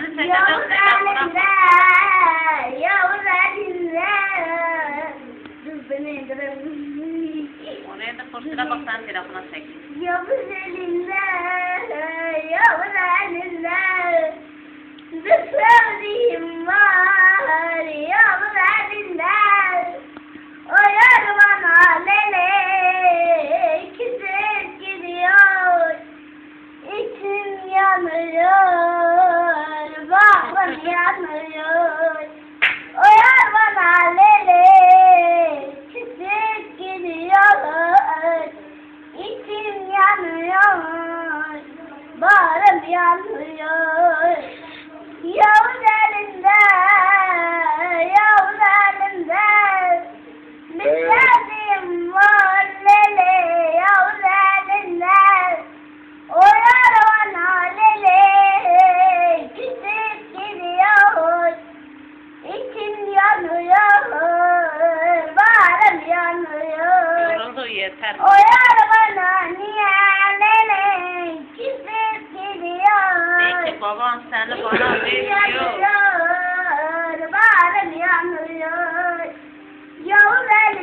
Kur'an'ı seçeden Onu evde fırçayla Eu vou dar Yavuz elinde. Yanıyor. Yavuz elinde, Yavuz elinde. Sevdiğim var lele, Yavuz elinde. O yar bana lele, küçük gidiyor. İçim yanıyor, bağrım yanıyor. Yoruldu yeter. O yar bana niye babam senle bana ne diyor?